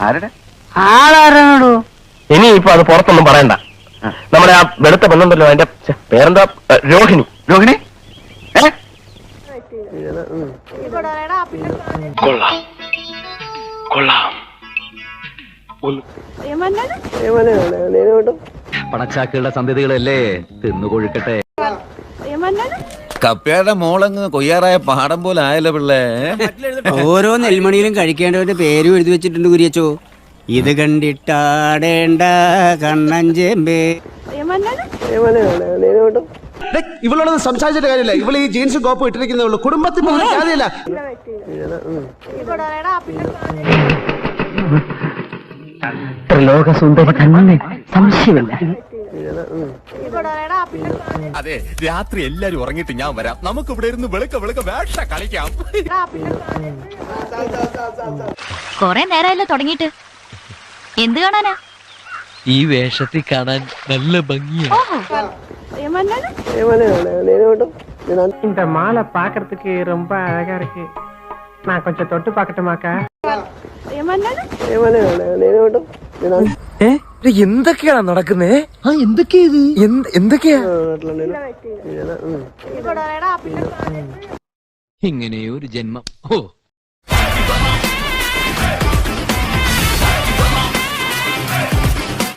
ആരുടെ? ആളാരാണോ? ഇനി ഇപ്പൊ അത് പുറത്തൊന്നും പറയണ്ട. നമ്മുടെ ആ വെളുത്ത പെണ്ണുണ്ടല്ലോ അതിന്റെ പേരെന്താ? രോഹിണി. രോഹിണി? ഏ? കൊള്ളാം. കൊള്ളാം. പണച്ചാക്കുകളുടെ സന്ധ്യതകളല്ലേ തിന്നുകൊഴുക്കട്ടെ. കപ്പയുടെ മോളങ്ങ് കൊയ്യാറായ പാടം പോലെ ആയല്ലോ പിള്ളേ. ഓരോ നെൽമണിയിലും കഴിക്കേണ്ടവന്റെ പേരും എഴുതി വെച്ചിട്ടുണ്ട് കുരിയച്ചോ. ഇത് കണ്ടിട്ടാടേണ്ട കണ്ണഞ്ചേമ്പേ ഇവളോടൊന്നും സംസാരിച്ചിട്ട് കാര്യമില്ല. ഇവൾ ഈ ജീൻസും കോപ്പും ഇട്ടിരിക്കുന്നേ ഉള്ളൂ. കുടുംബത്തിൽ പോലും കാര്യമില്ല ത്രിലോകസുന്ദരി കണ്ണിന് സംശയമില്ല. അതെ രാത്രി എല്ലാരും ഉറങ്ങിയിട്ട് ഞാൻ വരാം നമുക്ക് ഇവിടെ ഇരുന്ന് വെളുക്ക വെളുക്ക വേഷ കളിക്കാം കൊറേ നേരമല്ലോ തുടങ്ങിയിട്ട് എന്ത് കാണാനാ ഈ വേഷത്തിൽ കാണാൻ നല്ല ഭംഗിയാ ഓഹോ இந்த மாலை பாக்குறதுக்கு ரொம்ப அழகா இருக்கு நான் கொஞ்சம் தொட்டு എന്തൊക്കെയാണ് നടക്കുന്നേ? ആ എന്തൊക്കെയാ ഇത്? എന്തൊക്കെയാ? ഇങ്ങനെയൊരു ജന്മം. ഓ.